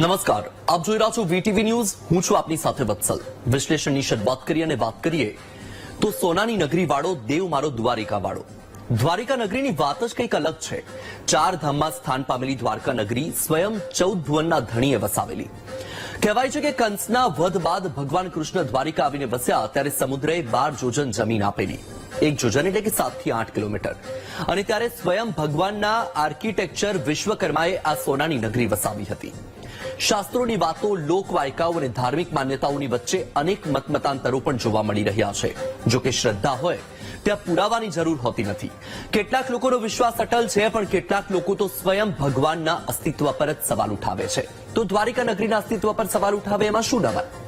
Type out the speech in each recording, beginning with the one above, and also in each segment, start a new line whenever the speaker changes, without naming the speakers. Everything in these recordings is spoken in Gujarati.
નમસ્કાર. આપ જોઈ રહ્યા છો વીટીવી ન્યૂઝ હું છું આપની સાથે વત્સલ. વિશ્લેષણની શરૂઆત કરીએ અને વાત કરીએ તો સોનાની નગરી વાળો દેવ મારો દ્વારિકા વાળો. દ્વારિકા નગરીની વાત જ કંઈક અલગ છે. ચાર ધામમાં સ્થાન પામેલી દ્વારકા નગરી સ્વયં ચૌદ ભુવનના ધણીએ વસાવેલી. કહેવાય છે કે કંસના વધ બાદ ભગવાન કૃષ્ણ દ્વારિકા આવીને વસ્યા ત્યારે સમુદ્રએ બાર જોજન જમીન આપેલી એક જોજન એટલે કે સાતથી આઠ કિલોમીટર. અને ત્યારે સ્વયં ભગવાનના આર્કિટેક્ચર વિશ્વકર્માએ આ સોનાની નગરી વસાવી હતી. શાસ્ત્રોની વાતો, લોકવાયકાઓ અને ધાર્મિક માન્યતાઓની વચ્ચે અનેક મતમતાંતરો પણ જોવા મળી રહ્યા છે. જો કે શ્રદ્ધા હોય, ત્યાં પુરાવાની જરૂર હોતી નથી. કેટલાક લોકોનો વિશ્વાસ અટલ છે, પણ કેટલાક લોકો તો સ્વયં ભગવાનના અસ્તિત્વ પર જ સવાલ ઉઠાવે છે. તો દ્વારિકા નગરીના અસ્તિત્વ પર સવાલ ઉઠાવે એમાં શું નવાય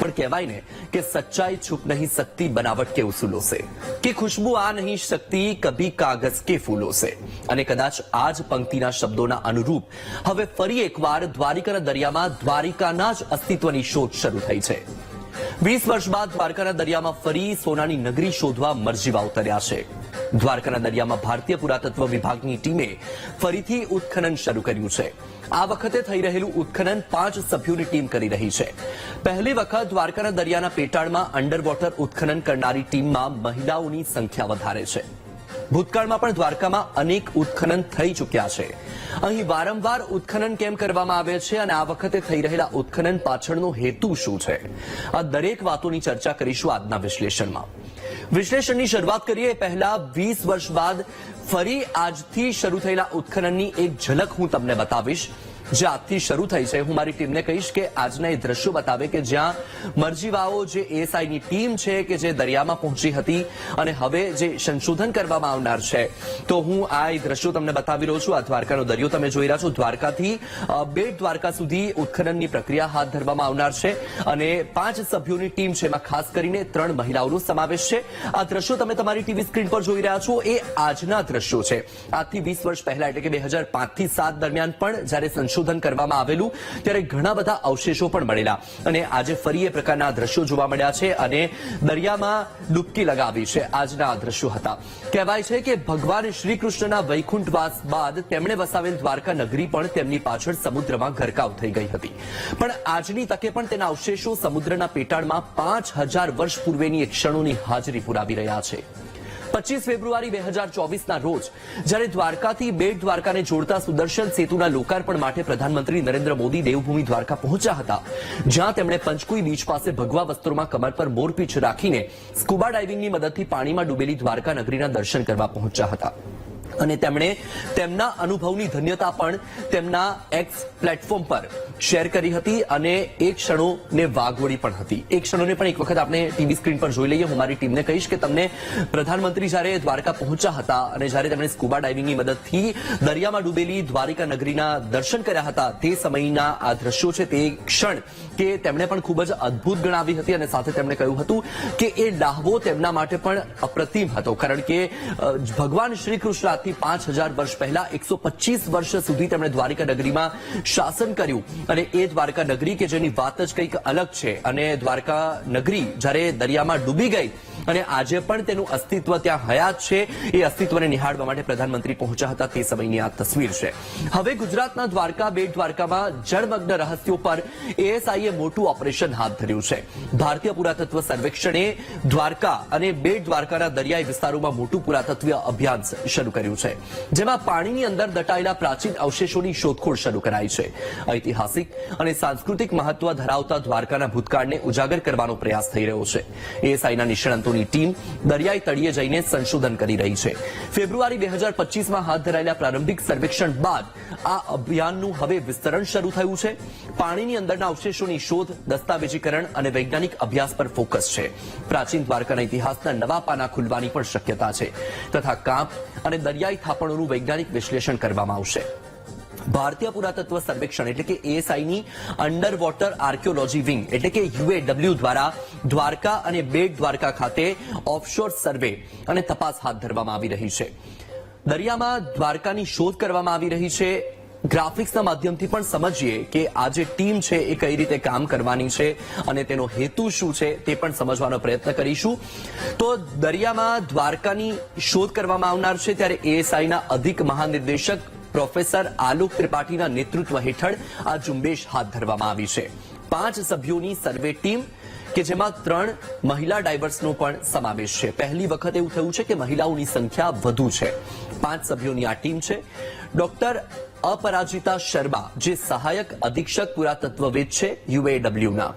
પણ કહેવાય ને કે સચ્ચાઈ છુપ નહીં સકતી બનાવટ કે ઉસૂલો સે કે ખુશ્બુ આ નહીં શકતી કભી કાગઝ કે ફૂલો સે અને કદાચ આ જ પંક્તિના શબ્દોના અનુરૂપ હવે ફરી એકવાર દ્વારિકાના દરિયામાં દ્વારિકાના જ અસ્તિત્વની શોધ શરૂ થઈ છે વીસ વર્ષ બાદ દ્વારકાના દરિયામાં ફરી સોનાની નગરી શોધવા મરજીવા ઉતર્યા છે દ્વારકાના દરિયામાં ભારતીય પુરાતત્વ વિભાગની ટીમે ફરીથી ઉત્ખનન શરૂ કર્યું છે. આ વખતે થઈ રહેલું ઉત્ખનન પાંચ સભ્યોની ટીમ કરી રહી છે. પહેલી વખત દ્વારકાના દરિયાના પેટાળમાં અંડર ઉત્ખનન કરનારી ટીમમાં મહિલાઓની સંખ્યા વધારે છે. ભૂતકાળમાં પણ દ્વારકામાં અનેક ઉત્ખનન થઈ ચૂક્યા છે. અહીં વારંવાર ઉત્ખનન કેમ કરવામાં આવે છે અને આ વખતે થઈ રહેલા ઉત્ખનન પાછળનો હેતુ શું છે? આ દરેક વાતોની ચર્ચા કરીશું આજના વિશ્લેષણમાં. વિશ્લેષણની શરૂઆત કરીએ. પહેલા વીસ વર્ષ બાદ ફરી આજથી શરૂ થયેલા ઉત્ખનનની એક ઝલક હું તમને બતાવીશ. જે આજથી શરૂ થઈ છે. હું મારી ટીમને કહીશ કે આજના એ દ્રશ્યો બતાવે કે જ્યાં મરજીવાઓ જે એએસઆઈની ટીમ છે કે જે દરિયામાં પહોંચી હતી અને હવે જે સંશોધન કરવામાં આવનાર છે. તો હું આ એ દ્રશ્યો તમને બતાવી રહ્યો છું. આ દ્વારકાનો દરિયો તમે જોઈ રહ્યા છો. દ્વારકાથી બેટ દ્વારકા સુધી ઉત્ખનનની પ્રક્રિયા હાથ ધરવામાં આવનાર છે અને પાંચ સભ્યોની ટીમ છે. એમાં ખાસ કરીને ત્રણ મહિલાઓનો સમાવેશ છે. આ દ્રશ્યો તમે તમારી ટીવી સ્ક્રીન પર જોઈ રહ્યા છો. એ આજના દ્રશ્યો છે. આજથી વીસ વર્ષ પહેલા, એટલે કે બે હજારથી સાત દરમિયાન પણ જ્યારે સંશોધન કરવામાં આવેલું, ત્યારે ઘણા બધા અવશેષો પણ મળેલા. અને આજે ફરી એ પ્રકારના દ્રશ્યો જોવા મળ્યા છે અને દરિયામાં ડૂબકી લગાવી છે. આજના દ્રશ્યો હતા. કહેવાય છે કે ભગવાન શ્રી કૃષ્ણના વૈકુંઠવાસ બાદ તેમણે વસાવેલ દ્વારકા નગરી પણ તેમની પાછળ સમુદ્રમાં ગરકાવ થઈ ગઈ હતી. પણ આજની તકે પણ તેના અવશેષો સમુદ્રના પેટાળમાં પાંચ હજાર વર્ષ પૂર્વેની ક્ષણોની હાજરી પુરાવી રહ્યા છે. પચીસ ફેબ્રુઆરી બે હજાર ચોવીસના રોજ, જ્યારે દ્વારકાથી બેટ દ્વારકાને જોડતા સુદર્શન સેતુના લોકાર્પણ માટે પ્રધાનમંત્રી નરેન્દ્ર મોદી દેવભૂમિ દ્વારકા પહોંચ્યા હતા, જ્યાં તેમણે પંચકુઈ બીચ પાસે ભગવા વસ્ત્રોમાં કમર પર મોરપીંછ રાખીને સ્કુબા ડાઇવિંગની મદદથી પાણીમાં ડૂબેલી દ્વારકા નગરીના દર્શન કરવા પહોંચ્યા હતા. અને તેમણે તેમના અનુભવની ધન્યતા પણ તેમના એક્સ પ્લેટફોર્મ પર શેર કરી હતી અને એ ક્ષણોને વાગવડી પણ હતી. એ ક્ષણોને પણ એક વખત આપણે ટીવી સ્ક્રીન પર જોઈ લઈએ. હું મારી ટીમને કહીશ કે તમને પ્રધાનમંત્રી જ્યારે દ્વારકા પહોંચ્યા હતા અને જ્યારે તેમણે સ્કુબા ડાઇવિંગની મદદથી દરિયામાં ડૂબેલી દ્વારિકા નગરીના દર્શન કર્યા હતા, તે સમયના આ દ્રશ્યો છે તે ક્ષણ કે તેમણે પણ ખૂબ જ અદ્ભુત ગણાવી હતી અને સાથે તેમણે કહ્યું હતું કે એ લાહવો તેમના માટે પણ અપ્રતિમ હતો. કારણ કે ભગવાન શ્રી કૃષ્ણ આજથી પાંચ વર્ષ પહેલા, એકસો વર્ષ સુધી તેમણે દ્વારિકા નગરીમાં શાસન કર્યું. અને એ દ્વારકા નગરી કે જેની વાત જ કંઈક અલગ છે. અને દ્વારકા નગરી જ્યારે દરિયામાં ડૂબી ગઈ, અને આજે પણ તેનું અસ્તિત્વ ત્યાં હયાત છે, એ અસ્તિત્વને નિહાળવા માટે પ્રધાનમંત્રી પહોંચ્યા હતા તે સમયની આ તસવીર છે. હવે ગુજરાતના દ્વારકા, બેટ દ્વારકામાં જળમગ્ન રહસ્યો પર એએસઆઈએ મોટું ઓપરેશન હાથ ધર્યું છે. ભારતીય પુરાતત્વ સર્વેક્ષણે દ્વારકા અને બેટ દ્વારકાના દરિયાઈ વિસ્તારોમાં મોટું પુરાતત્વ અભિયાન શરૂ કર્યું જેમાં પાણીની અંદર દટાયેલા પ્રાચીન અવશેષોની શોધખોળ શરૂ કરાઈ છે. ઐતિહાસિક અને સાંસ્કૃતિક મહત્વ ધરાવતા દ્વારકાના ભૂતકાળને ઉજાગર કરવાનો પ્રયાસ થઈ રહ્યો છે. એએસઆઈના નિષ્ણાંતોની ટીમ દરિયાઈ તળિયે જઈને સંશોધન કરી રહી છે. ફેબ્રુઆરી બે હજાર પચીસમાં હાથ ધરાયેલા પ્રારંભિક સર્વેક્ષણ બાદ આ અભિયાનનું હવે વિસ્તરણ શરૂ થયું છે. પાણીની અંદરના અવશેષોની શોધ, દસ્તાવેજીકરણ અને વૈજ્ઞાનિક અભ્યાસ પર ફોકસ છે. પ્રાચીન દ્વારકાના ઇતિહાસના નવા પાના ખુલવાની પણ શક્યતા છે. તથા કાંપ અને દરિયાઈ થાપણોનું વૈજ્ઞાનિક વિશ્લેષણ કરવામાં આવશે. ભારતીય પુરાતત્વ સર્વેક્ષણ એટલે કે એએસઆઈની અંડર વોટર આર્કિયોલોજી વિંગ એટલે કે યુએડબ્લ્યુ દ્વારા દ્વારકા અને બેટ દ્વારકા ખાતે ઓફશોર સર્વે અને તપાસ હાથ ધરવામાં આવી રહી છે. દરિયામાં દ્વારકાની શોધ કરવામાં આવી રહી છે. ગ્રાફિક્સના માધ્યમથી પણ સમજીએ કે આ જે ટીમ છે એ કઈ રીતે કામ કરવાની છે અને તેનો હેતુ શું છે તે પણ સમજવાનો પ્રયત્ન કરીશું. તો દરિયામાં દ્વારકાની શોધ કરવામાં આવનાર છે ત્યારે એએસઆઈના અધિક મહાનિર્દેશક પ્રોફેસર આલોક ત્રિપાઠીના નેતૃત્વ હેઠળ આ ઝુંબેશ હાથ ધરવામાં આવી છે. પાંચ સભ્યોની સર્વે ટીમ, કે જેમાં ત્રણ મહિલા ડાયવર્સનો પણ સમાવેશ છે. પહેલી વખત એવું થયું છે કે મહિલાઓની સંખ્યા વધુ છે. પાંચ સભ્યોની આ ટીમ છે. ડોક્ટર અપરાજિતા શર્મા, જે સહાયક અધિક્ષક પુરાતત્વવિદ છે યુએડબ્લ્યુના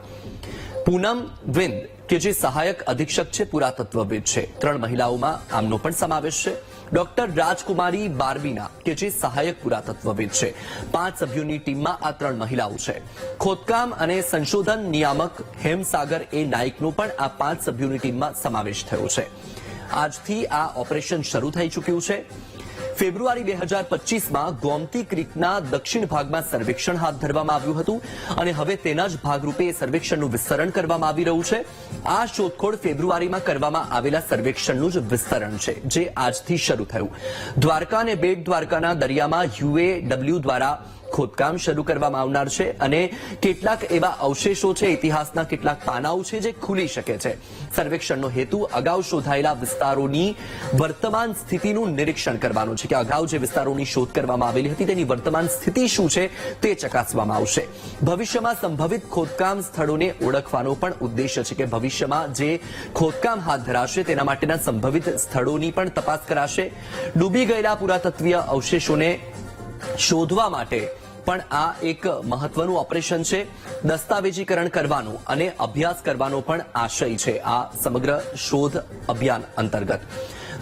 પૂનમ વિંદ, કે જે સહાયક અધિક્ષક છે પુરાતત્વવિદ છે. ત્રણ મહિલાઓમાં આમનો પણ સમાવેશ છે. ડોક્ટર રાજકુમારી બારબીના કે જે સહાયક પુરાતત્વવિદ છે. પાંચ સભ્યોની ટીમમાં આ ત્રણ મહિલાઓ છે. ખોદકામ અને સંશોધન નિયામક હેમસાગર એ નાઇકનો પણ આ પાંચ સભ્યોની ટીમમાં સમાવેશ થયો છે. આજથી આ ઓપરેશન શરૂ થઈ ચૂક્યું છે. ફેબ્રુઆરી બે હજાર પચીસમાં ગોમતી ક્રીકના દક્ષિણ ભાગમાં સર્વેક્ષણ હાથ ધરવામાં આવ્યું હતું અને હવે તેના જ ભાગરૂપે એ સર્વેક્ષણનું વિસ્તરણ કરવામાં આવી રહ્યું છે. આ શોધખોળ ફેબ્રુઆરીમાં કરવામાં આવેલા સર્વેક્ષણનું જ વિસ્તરણ છે, જે આજથી શરૂ થયું. દ્વારકા અને બેટ દ્વારકાના દરિયામાં યુએડબ્લ્યુ દ્વારા ખોદકામ શરૂ કરવામાં આવનાર છે અને કેટલાક એવા અવશેષો છે, ઇતિહાસના કેટલાક પાનાઓ છે જે ખુલી શકે છે. સર્વેક્ષણનો હેતુ અગાઉ શોધાયેલા વિસ્તારોની વર્તમાન સ્થિતિનું નિરીક્ષણ કરવાનું છે કે અગાઉ જે વિસ્તારોની શોધ કરવામાં આવેલી હતી તેની વર્તમાન સ્થિતિ શું છે તે ચકાસવામાં આવશે. ભવિષ્યમાં સંભવિત ખોદકામ સ્થળોને ઓળખવાનો પણ ઉદ્દેશ્ય છે કે ભવિષ્યમાં જે ખોદકામ હાથ ધરાશે તેના માટેના સંભવિત સ્થળોની પણ તપાસ કરાશે. ડૂબી ગયેલા પુરાતત્વીય અવશેષોને શોધવા માટે પણ આ એક મહત્વનું ઓપરેશન છે. દસ્તાવેજીકરણ કરવાનું અને અભ્યાસ કરવાનો પણ આશય છે આ સમગ્ર શોધ અભિયાન અંતર્ગત.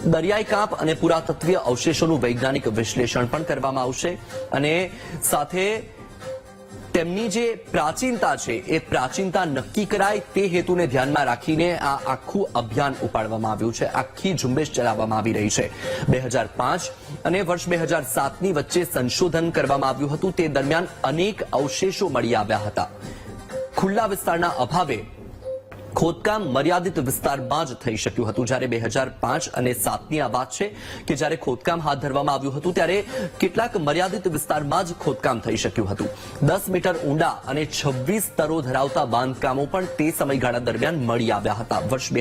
દરિયાઈ કાંપ અને પુરાતત્વીય અવશેષોનું વૈજ્ઞાનિક વિશ્લેષણ પણ કરવામાં આવશે અને સાથે તેમની જે પ્રાચીનતા છે, એ પ્રાચીનતા નક્કી કરાય તે હેતુને ધ્યાનમાં રાખીને આ આખું અભિયાન ઉપાડવામાં આવ્યું છે. આખી ઝુંબેશ ચલાવવામાં આવી રહી છે. બે હજાર પાંચ અને વર્ષ બે હજાર સાતની વચ્ચે સંશોધન કરવામાં આવ્યું હતું. તે દરમિયાન અનેક અવશેષો મળી આવ્યા હતા. ખુલ્લા વિસ્તારના અભાવે ખોદકામ મર્યાદિત વિસ્તારમાં જ થઈ શક્યું હતું. જ્યારે બે અને સાતની આ વાત છે કે જ્યારે ખોદકામ હાથ ધરવામાં આવ્યું હતું, ત્યારે કેટલાક મર્યાદિત વિસ્તારમાં જ ખોદકામ થઈ શક્યું હતું. દસ મીટર ઊંડા અને છવ્વીસ સ્તરો ધરાવતા બાંધકામો પણ તે સમયગાળા દરમિયાન મળી આવ્યા હતા. વર્ષ બે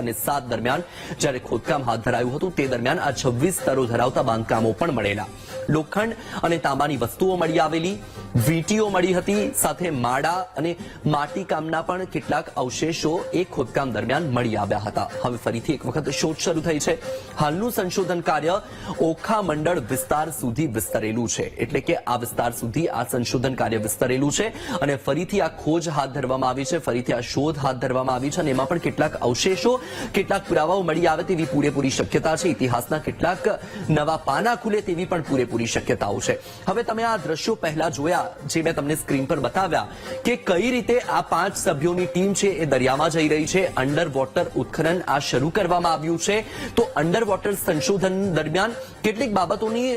અને સાત દરમિયાન જ્યારે ખોદકામ હાથ ધરાયું હતું, તે દરમિયાન આ છવ્વીસ સ્તરો ધરાવતા બાંધકામો પણ મળેલા. લોખંડ અને તાંબાની વસ્તુઓ મળી આવેલી, વીટીઓ મળી હતી, સાથે માળા અને માટીકામના પણ કેટલાક અવશેષો એ ખોદકામ દરમિયાન મળી આવ્યા હતા. હવે ફરીથી એક વખત શોધ શરૂ થઈ છે. હાલનું સંશોધન કાર્ય ઓખા મંડળ વિસ્તાર સુધી વિસ્તરેલું છે. એટલે કે આ વિસ્તાર સુધી આ સંશોધન કાર્ય વિસ્તરેલું છે અને ફરીથી આ ખોજ હાથ ધરવામાં આવી છે. ફરીથી આ શોધ હાથ ધરવામાં આવી છે અને એમાં પણ કેટલાક અવશેષો, કેટલાક પુરાવાઓ મળી આવે તેવી પૂરેપૂરી શક્યતા છે. ઇતિહાસના કેટલાક નવા પાના ખુલે તેવી પણ પૂરેપૂરી શક્યતાઓ છે. હવે તમે આ દ્રશ્યો પહેલા જોયા, જે મેં તમને સ્ક્રીન પર બતાવ્યા, કે કઈ રીતે આ પાંચ સભ્યોની ટીમ છે એ દરિયામાં જઈ રહી છે. અંડર વોટર ઉત્ખનન આ શરૂ કરવામાં આવ્યું છે. તો અંડર વોટર સંશોધન દરમિયાન કેટલીક બાબતોની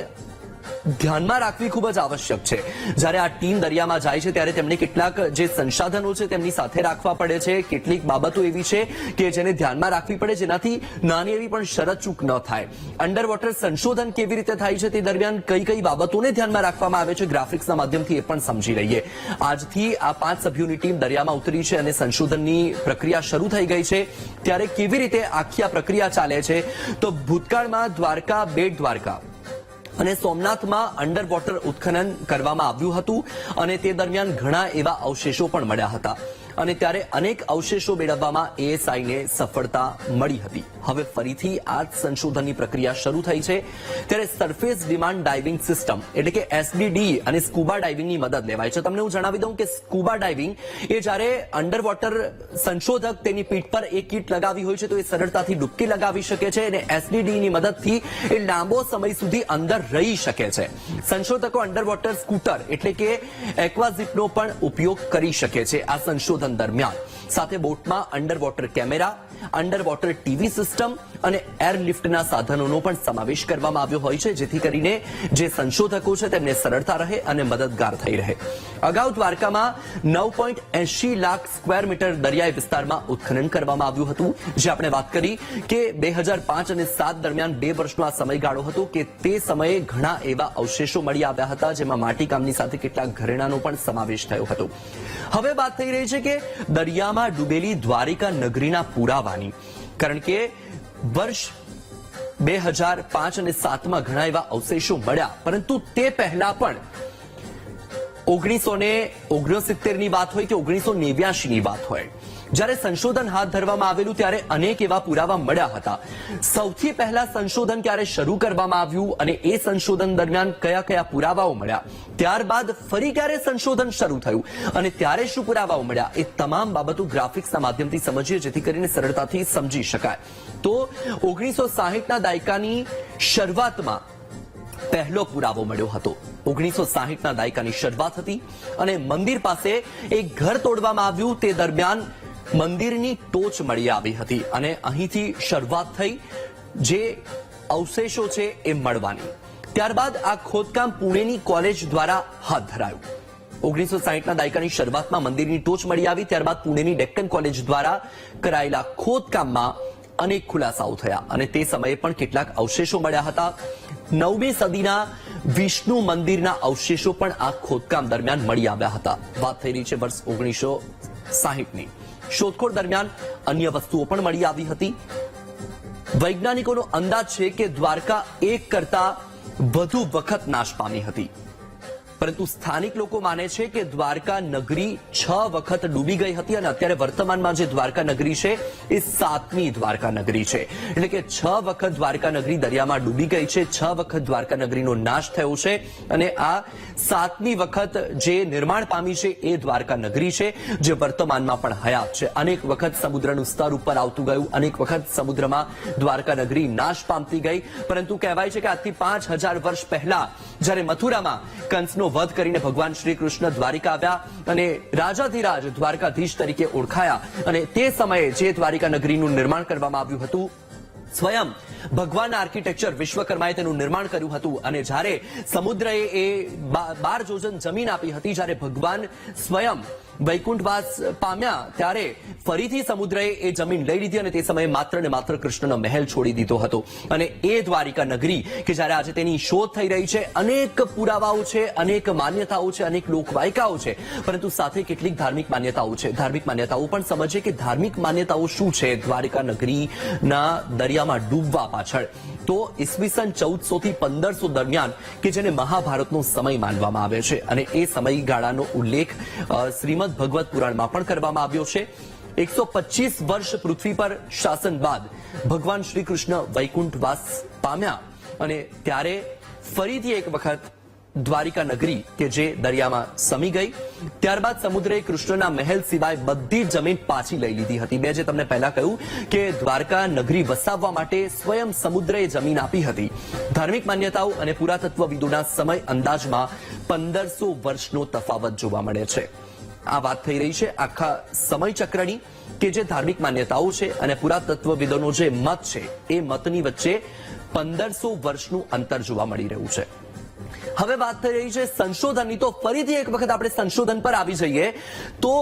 ધ્યાનમાં રાખવી ખૂબ જ આવશ્યક છે. જ્યારે આ ટીમ દરિયામાં જાય છે, ત્યારે તેમને કેટલાક જે સંસાધનો છે, તેમની સાથે રાખવા પડે છે. કેટલીક બાબતો એવી છે કે જેને ધ્યાનમાં રાખવી પડે, જેનાથી નાની એવી પણ શરત ચૂક ન થાય. અંડર વોટર સંશોધન કેવી રીતે થાય છે તે દરમિયાન કઈ કઈ બાબતોને ધ્યાનમાં રાખવામાં આવે છે, ગ્રાફિક્સના માધ્યમથી એ પણ સમજી લઈએ. આજથી આ પાંચ સભ્યોની ટીમ દરિયામાં ઉતરી છે અને સંશોધનની પ્રક્રિયા શરૂ થઈ ગઈ છે. ત્યારે કેવી રીતે આખી આ પ્રક્રિયા ચાલે છે? તો ભૂતકાળમાં દ્વારકા, બેટ દ્વારકા. અને સોમનાથમાં અંડર વોટર ઉત્ખનન કરવામાં આવ્યું હતું અને તે દરમિયાન ઘણા એવા અવશેષો પણ મળ્યા હતા. અને ત્યારે અનેક અવશેષો મેળવવામાં એએસઆઈને સફળતા મળી હતી. હવે ફરીથી આ સંશોધનની પ્રક્રિયા શરૂ થઈ છે. ત્યારે સરફેસ ડિમાન્ડ ડાઇવિંગ સિસ્ટમ એટલે કે એસડીડી અને સ્કુબા ડાઇવિંગની મદદ લેવાય છે. તમને હું જણાવી દઉં કે સ્કુબા ડાઇવિંગ એ જ્યારે અંડર વોટર સંશોધક તેની પીઠ પર એક કીટ લગાવી હોય છે, તો એ સરળતાથી ડૂબકી લગાવી શકે છે અને એસડીડી ની મદદથી એ લાંબો સમય સુધી અંદર રહી શકે છે. સંશોધકો અંડર વોટર સ્કૂટર એટલે કે એક્વાઝિપનો પણ ઉપયોગ કરી શકે છે. આ સંશોધન દરમિયાન. સાથે બોટમાં under water camera under water TV system અને એરલિફ્ટના સાધનોનો પણ સમાવેશ કરવામાં આવ્યો હોય છે, જેથી કરીને જે સંશોધકો છે તેમને સરળતા રહે અને મદદગાર થઈ રહે. અગાઉ દ્વારકામાં નવ એસી લાખ સ્ક્વેર મીટર દરિયાઈ વિસ્તારમાં ઉત્ખનન કરવામાં આવ્યું હતું. જે આપણે વાત કરી કે બે હજાર પાંચ અને સાત દરમિયાન બે વર્ષનો આ સમયગાળો હતો કે તે સમયે ઘણા એવા અવશેષો મળી આવ્યા હતા, જેમાં માટીકામની સાથે કેટલાક ઘરેણાનો પણ સમાવેશ થયો હતો. હવે વાત થઈ રહી છે કે દરિયામાં ડૂબેલી દ્વારિકા નગરીના પુરાવાની કારણ કે વર્ષ બે હજાર પાંચ અને સાતમાં ઘણા એવા અવશેષો મળ્યા, પરંતુ તે પહેલા પણ ઓગણીસો ને ઓગણસિત્તેરની વાત હોય કે ઓગણીસો નેવ્યાશી ની વાત હોય. જ્યારે સંશોધન હાથ ધરવામાં આવેલું ત્યારે અનેક એવા પુરાવા મળ્યા હતા. સૌથી પહેલા સંશોધન ક્યારે શરૂ કરવામાં આવ્યું અને એ સંશોધન દરમિયાન કયા કયા પુરાવાઓ મળ્યા? ત્યારબાદ ફરી ક્યારે સંશોધન શરૂ થયું અને ત્યારે શું પુરાવાઓ મળ્યા? એ તમામ બાબતો ગ્રાફિક્સના માધ્યમથી સમજીએ, જેથી કરીને સરળતાથી સમજી શકાય. તો ઓગણીસો સાહીઠના દાયકાની શરૂઆતમાં પહેલો પુરાવો મળ્યો હતો. ઓગણીસો સાહીઠના દાયકાની શરૂઆત હતી અને મંદિર પાસે એક ઘર તોડવામાં આવ્યું. તે દરમિયાન મંદિરની ટોચ મળી આવી હતી અને અહીંથી શરૂઆત થઈ જે અવશેષો છે એ મળવાની. ત્યારબાદ આ ખોદકામ પુણેની કોલેજ દ્વારા હાથ ધરાયું. ઓગણીસો સાહીઠના દાયકાની શરૂઆતમાં મંદિરની ટોચ મળી આવી, ત્યારબાદ પુણેની ડેક્કન કોલેજ દ્વારા કરાયેલા ખોદકામમાં અનેક ખુલાસાઓ થયા અને તે સમયે પણ કેટલાક અવશેષો મળ્યા હતા. નવમી સદીના વિષ્ણુ મંદિરના અવશેષો પણ આ ખોદકામ દરમિયાન મળી આવ્યા હતા. વાત થઈ રહી છે વર્ષ ઓગણીસો સાહીઠની. શોધખોળ દરમિયાન અન્ય વસ્તુઓ પણ મળી આવી હતી. વૈજ્ઞાનિકોનો અંદાજ છે કે દ્વારકા એક કરતા વધુ વખત નાશ પામી હતી. પરંતુ સ્થાનિક લોકો માને છે કે દ્વારકા નગરી છ વખત ડૂબી ગઈ હતી અને અત્યારે વર્તમાનમાં જે દ્વારકા નગરી છે એ સાતમી દ્વારકા નગરી છે. એટલે કે છ વખત દ્વારકા નગરી દરિયામાં ડૂબી ગઈ છે, છ વખત દ્વારકા નગરીનો નાશ થયો છે અને આ સાતમી વખત જે નિર્માણ પામી છે એ દ્વારકા નગરી છે, જે વર્તમાનમાં પણ હયાત છે. અનેક વખત સમુદ્રનું સ્તર ઉપર આવતું ગયું, અનેક વખત સમુદ્રમાં દ્વારકા નગરી નાશ પામતી ગઈ. પરંતુ કહેવાય છે કે આજથી પાંચ વર્ષ પહેલા જ્યારે મથુરામાં કંસનો વધ કરીને ભગવાન શ્રી કૃષ્ણ દ્વારિકા આવ્યા અને રાજાધિરાજ દ્વારકાધીશ તરીકે ઓળખાયા. અને તે સમયે જે દ્વારિકા નગરીનું નિર્માણ કરવામાં આવ્યું હતું, સ્વયં ભગવાન આર્કિટેક્ચર વિશ્વકર્માએ તેનું નિર્માણ કર્યું હતું. અને જ્યારે સમુદ્રએ એ બાર જોજન જમીન આપી હતી, જ્યારે ભગવાન સ્વયં વૈકુંઠવાસ પામ્યા ત્યારે ફરીથી સમુદ્રએ એ જમીન લઈ લીધી અને તે સમયે માત્ર ને માત્ર કૃષ્ણનો મહેલ છોડી દીધો હતો. અને એ દ્વારિકા નગરી કે જ્યારે આજે તેની શોધ થઈ રહી છે, અનેક પુરાવાઓ છે, અનેક માન્યતાઓ છે, અનેક લોકવાયકાઓ છે, પરંતુ સાથે કેટલીક ધાર્મિક માન્યતાઓ છે. ધાર્મિક માન્યતાઓ પણ સમજીએ કે ધાર્મિક માન્યતાઓ શું છે? દ્વારિકા નગરીના દરિયામાં ડૂબવા પાછળ. તો ઈસવીસન ચૌદસો થી પંદરસો દરમિયાન કે જેને મહાભારતનો સમય માનવામાં આવે છે. અને એ સમયગાળાનો ઉલ્લેખ શ્રીમદ ભગવત પુરાણમાં પણ કરવામાં આવ્યો છે. એકસો પચીસ વર્ષ પૃથ્વી પર શાસન બાદ ભગવાન શ્રી કૃષ્ણ વૈકુંઠવાસ પામ્યા અને ત્યારે ફરીથી એક વખત દ્વારિકા નગરી કે જે દરિયામાં સમી ગઈ. ત્યારબાદ સમુદ્રે કૃષ્ણના મહેલ સિવાય બધી જમીન પાછી લઈ લીધી હતી. મેં જે તમને પહેલા કહ્યું કે દ્વારકા નગરી વસાવવા માટે સ્વયં સમુદ્રએ જમીન આપી હતી. ધાર્મિક માન્યતાઓ અને પુરાતત્વવિદોના સમય અંદાજમાં પંદરસો વર્ષનો તફાવત જોવા મળે છે. આ વાત થઈ રહી છે આખા સમયચક્રની કે જે ધાર્મિક માન્યતાઓ છે અને પુરાતત્વવિદોનો જે મત છે એ મતની વચ્ચે પંદરસો વર્ષનું અંતર જોવા મળી રહ્યું છે. હવે વાત થઈ રહી છે સંશોધનની. તો ફરીથી એક વખત આપણે સંશોધન પર આવી જઈએ. તો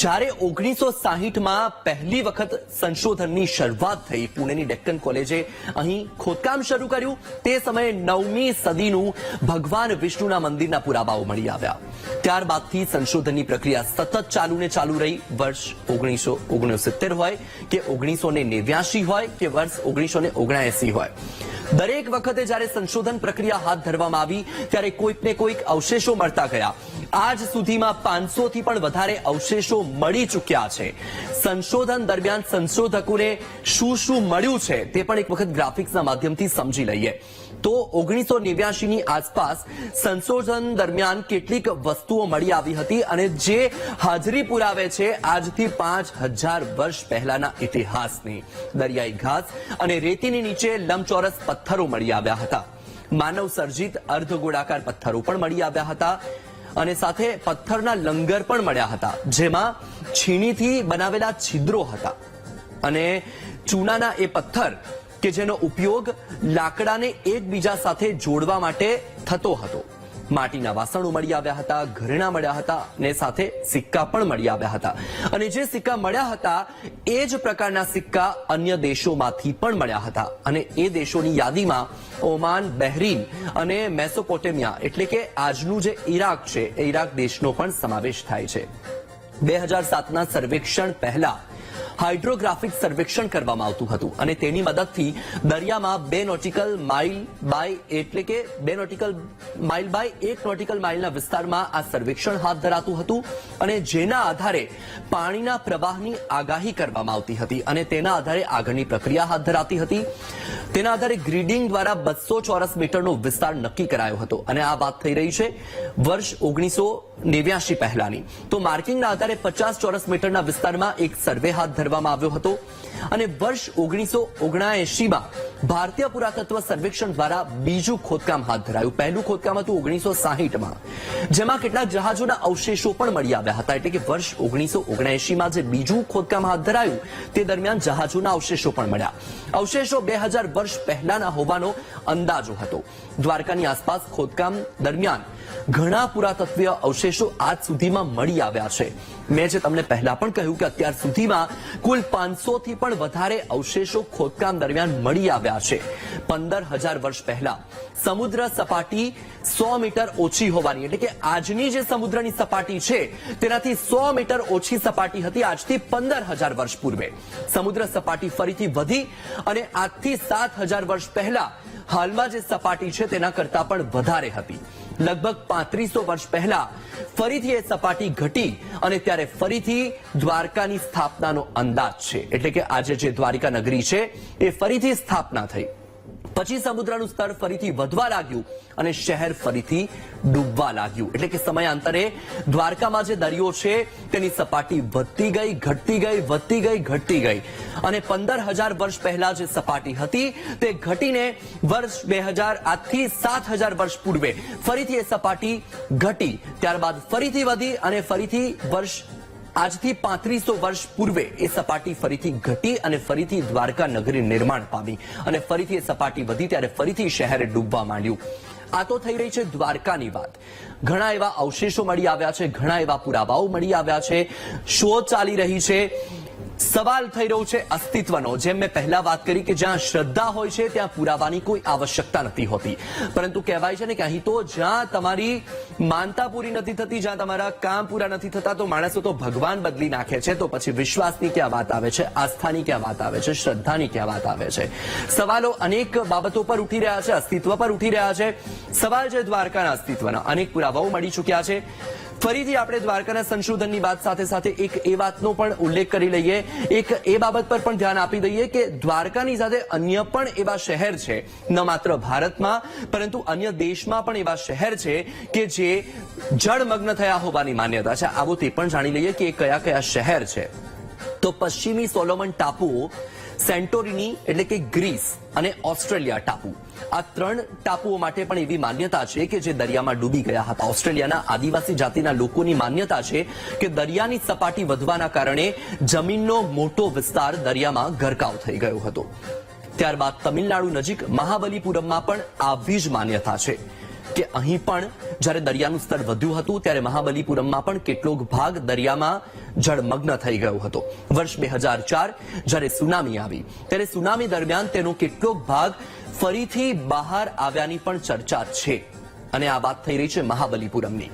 જ્યારે ઓગણીસો સાહીઠમાં પહેલી વખત સંશોધનની શરૂઆત થઈ પુણેની ડેક્કન કોલેજે, અહીં ખોદકામ શરૂ કર્યું. તે સમયે નવમી સદીનું ભગવાન વિષ્ણુના મંદિરના પુરાવાઓ મળી આવ્યા. ત્યારબાદથી સંશોધનની પ્રક્રિયા સતત ચાલુ ને ચાલુ રહી. વર્ષ ઓગણીસો ઓગણસિત્તેર હોય કે ઓગણીસો ને નેવ્યાશી હોય કે વર્ષ ઓગણીસો ને ઓગણએસી હોય. દરેક વખતે જ્યારે સંશોધન પ્રક્રિયા હાથ ધરવામાં આવી ત્યારે કોઈક ને કોઈક અવશેષો મળતા ગયા. આજ સુધીમાં પાંચસો થી પણ વધારે અવશેષો મળી ચૂક્યા છે. સંશોધન દરમિયાન સંશોધકોને શું શું મળ્યું છે તે પણ એક વખત ગ્રાફિક્સના માધ્યમથી સમજી લઈએ. તો ઓગણીસો ની આસપાસ સંશોધન દરમિયાન કેટલીક વસ્તુઓ મળી આવી હતી અને જે હાજરી પુરાવે છે આજથી પાંચ હજાર વર્ષ પહેલાના ઇતિહાસની. દરિયાઈ ઘાસ અને રેતીની નીચે લંબચોરસ પથ્થરો મળી આવ્યા હતા. માનવ સર્જિત અર્ધગોળાકાર પથ્થરો પણ મળી આવ્યા હતા અને સાથે પથ્થરના લંગર પણ મળ્યા હતા, જેમાં છીણીથી બનાવેલા છિદ્રો હતા. અને ચૂનાના એ પથ્થર કે જેનો ઉપયોગ લાકડાને એકબીજા સાથે જોડવા માટે થતો હતો. માટીના વાસણો મળી આવ્યા હતા, ઘરેણા મળ્યા હતા અને સાથે સિક્કા પણ મળી આવ્યા હતા. અને જે સિક્કા મળ્યા હતા, એ જ પ્રકારના સિક્કા અન્ય દેશોમાંથી પણ મળ્યા હતા. અને એ દેશોની યાદીમાં ઓમાન, બહેરીન અને મેસોપોટેમિયા એટલે કે આજનું જે ઈરાક છે, એ ઈરાક દેશનો પણ સમાવેશ થાય છે. બે હજાર સાતના સર્વેક્ષણ પહેલા હાઇડ્રોગ્રાફિક સર્વેક્ષણ કરવામાં આવતું હતું અને તેની મદદથી દરિયામાં બે નોટિકલ માઇલ બાય એટલે કે બે નોટિકલ માઇલ બાય એક નોટિકલ માઇલના વિસ્તારમાં આ સર્વેક્ષણ હાથ ધરાતું હતું અને જેના આધારે પાણીના પ્રવાહની આગાહી કરવામાં આવતી હતી અને તેના આધારે આગળની પ્રક્રિયા હાથ ધરાતી હતી. તેના આધારે ગ્રીડિંગ દ્વારા બસો ચોરસ મીટરનો વિસ્તાર નક્કી કરાયો હતો અને આ વાત થઈ રહી છે. વર્ષ ઓગણીસો નેવ્યાસી પહેલાની. તો માર્કિંગના આધારે પચાસ ચોરસ મીટરના વિસ્તારમાં એક સર્વે હાથ ધરવામાં આવ્યો હતો. અને વર્ષ ઓગણીસો ઓગણાએસીમાં ભારતીય પુરાતત્વ સર્વેક્ષણ દ્વારા બીજું ખોદકામ હાથ ધરાયું. પહેલું ખોદકામ હતું ઓગણીસો સાહીઠમાં, જેમાં કેટલાક જહાજોના અવશેષો પણ મળી આવ્યા હતા. એટલે કે વર્ષ ઓગણીસો ઓગણાએસીમાં જે બીજું ખોદકામ હાથ ધરાયું, તે દરમિયાન જહાજોના અવશેષો પણ મળ્યા. અવશેષો બે હજાર વર્ષ પહેલાના હોવાનો અંદાજો હતો. દ્વારકાની આસપાસ ખોદકામ દરમિયાન ઘણા પુરાતત્વીય અવશેષો આજ સુધીમાં મળી આવ્યા છે. મેં જે તમને પહેલા પણ કહ્યું કે અત્યાર સુધીમાં કુલ પાંચસો થી પણ વધારે અવશેષો ખોદકામ દરમિયાન મળી આવ્યા છે. પંદર હજાર વર્ષ પહેલા સમુદ્ર સપાટી સો મીટર ઓછી હોવાની, એટલે કે આજની જે સમુદ્રની સપાટી છે, તેનાથી સો મીટર ઓછી સપાટી હતી આજથી પંદર હજાર વર્ષ પૂર્વે. સમુદ્ર સપાટી ફરીથી વધી અને આજથી સાત હજાર વર્ષ પહેલા હાલમાં જે સપાટી છે તેના કરતા પણ વધારે હતી. લગભગ પાંત્રીસો વર્ષ પહેલા ફરીથી એ સપાટી ઘટી અને ત્યારે ફરીથી દ્વારકાની સ્થાપનાનો અંદાજ છે. એટલે કે આજે જે દ્વારિકા નગરી છે, એ ફરીથી સ્થાપના થઈ. પછી સમુદ્રનું સ્તર ફરીથી વધવા લાગ્યું અને શહેર ફરીથી ડૂબવા લાગ્યું. એટલે કે સમયાંતરે દ્વારકામાં જે દરિયો છે, તેની સપાટી વધતી ગઈ, ઘટતી ગઈ, વધતી ગઈ, ઘટતી ગઈ. અને પંદર હજાર વર્ષ પહેલા જે સપાટી હતી, તે ઘટીને વર્ષ બે હજાર આજથી સાત હજાર વર્ષ પૂર્વે ફરીથી એ સપાટી ઘટી. ત્યારબાદ ફરીથી વધી અને ફરીથી વર્ષ આજથી પાંત્રીસો વર્ષ પૂર્વે એ સપાટી ફરીથી ઘટી અને ફરીથી દ્વારકા નગરી નિર્માણ પામી અને ફરીથી એ સપાટી વધી ત્યારે ફરીથી શહેરે ડૂબવા માંડ્યું. આ તો થઈ રહી છે દ્વારકાની વાત. ઘણા એવા અવશેષો મળી આવ્યા છે, ઘણા એવા પુરાવાઓ મળી આવ્યા છે. શોધ ચાલી રહી છે. સવાલ થઈ રહ્યો છે અસ્તિત્વનો. જેમ મેં પહેલા વાત કરી કે જ્યાં શ્રદ્ધા હોય છે, ત્યાં પુરાવાની કોઈ આવશ્યકતા નથી હોતી. પરંતુ કહેવાય છે ને કે અહીં તો જ્યાં તમારી માનતા પૂરી નથી થતી, જ્યાં તમારા કામ પૂરા નથી થતા, તો માણસો તો ભગવાન બદલી નાખે છે, તો પછી વિશ્વાસની ક્યાં વાત આવે છે, આસ્થાની ક્યાં વાત આવે છે, શ્રદ્ધાની ક્યાં વાત આવે છે? સવાલો અનેક બાબતો પર ઉઠી રહ્યા છે, અસ્તિત્વ પર ઉઠી રહ્યા છે. સવાલ છે દ્વારકાના અસ્તિત્વના. અનેક પુરાવાઓ મળી ચૂક્યા છે. ફરીથી આપણે દ્વારકાના સંશોધનની વાત સાથે સાથે એક એ વાતનો પણ ઉલ્લેખ કરી લઈએ. એક એ બાબત પર પણ ધ્યાન આપી દઈએ કે દ્વારકાની સાથે અન્ય પણ એવા શહેર છે, ન માત્ર ભારતમાં, પરંતુ અન્ય દેશમાં પણ એવા શહેર છે કે જે જળમગ્ન થયા હોવાની માન્યતા છે. આવો તે પણ જાણી લઈએ કે કયા કયા શહેર છે. તો પશ્ચિમી સોલોમન ટાપુઓ સેન્ટોરિની, એટલે કે ગ્રીસ અને ઓસ્ટ્રેલિયા ટાપુ. આ ત્રણ ટાપુઓ માટે પણ એવી માન્યતા છે કે જે દરિયામાં ડૂબી ગયા હતા. ઓસ્ટ્રેલિયાના આદિવાસી જાતિના લોકોની માન્યતા છે કે દરિયાની સપાટી વધવાના કારણે જમીનનો મોટો વિસ્તાર દરિયામાં ગરકાવ થઈ ગયો હતો. ત્યારબાદ તમિલનાડુ નજીક મહાબલીપુરમમાં પણ આવી જ માન્યતા છે. કે અહીં પણ જ્યારે દરિયાનું સ્તર વધ્યું હતું, ત્યારે મહાબલીપુરમમાં પણ કેટલોક ભાગ દરિયામાં જળમગ્ન થઈ ગયો હતો. વર્ષ બે હજાર ચાર જ્યારે સુનામી આવી, ત્યારે સુનામી દરમિયાન તેનો કેટલોક ભાગ ફરીથી બહાર આવ્યાની પણ ચર્ચા છે. અને આ વાત થઈ રહી છે મહાબલીપુરમની.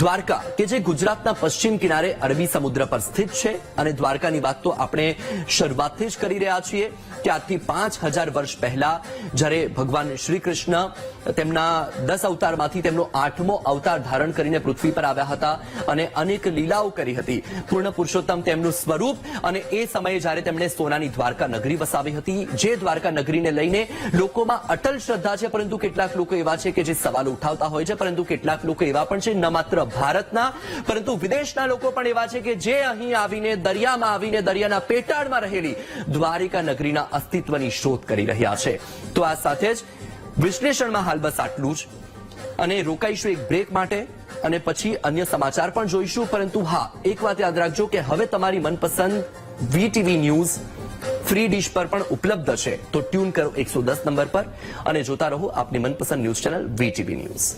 દ્વારકા, કે જે ગુજરાતના પશ્ચિમ કિનારે અરબી સમુદ્ર પર સ્થિત છે, અને દ્વારકાની વાત તો આપણે શરૂઆતથી જ કરી રહ્યા છીએ આજથી પાંચ હજાર વર્ષ પહેલા જ્યારે ભગવાન શ્રી કૃષ્ણ તેમના દસ અવતારમાંથી તેમનો આઠમો અવતાર ધારણ કરીને પૃથ્વી પર આવ્યા હતા અને અનેક લીલાઓ કરી હતી. પૂર્ણ પુરુષોત્તમ તેમનું સ્વરૂપ અને એ સમયે જ્યારે તેમણે સોનાની દ્વારકા નગરી વસાવી હતી, જે દ્વારકા નગરીને લઈને લોકોમાં અટલ શ્રદ્ધા છે, પરંતુ કેટલાક લોકો એવા છે કે જે સવાલ ઉઠાવતા હોય છે, પરંતુ કેટલાક લોકો એવા પણ છે, ન માત્ર ભારતના, પરંતુ વિદેશના લોકો પણ એવા છે કે જે અહીં આવીને દરિયામાં આવીને દરિયાના પેટાળમાં રહેલી દ્વારિકા નગરીના અસ્તિત્વની શોધ કરી રહ્યા છે. તો આ સાથે જ વિશ્લેષણમાં હાલ બસ આટલું જ. અને રોકાઈશું એક બ્રેક માટે અને પછી અન્ય સમાચાર પણ જોઈશું. પરંતુ હા, એક વાત યાદ રાખજો કે હવે તમારી મનપસંદ વીટીવી ન્યૂઝ ફ્રી ડીશ પર પણ ઉપલબ્ધ છે. તો ટ્યુન કરો એકસો દસ નંબર પર અને જોતા રહો આપની મનપસંદ ન્યૂઝ ચેનલ વીટીવી ન્યૂઝ.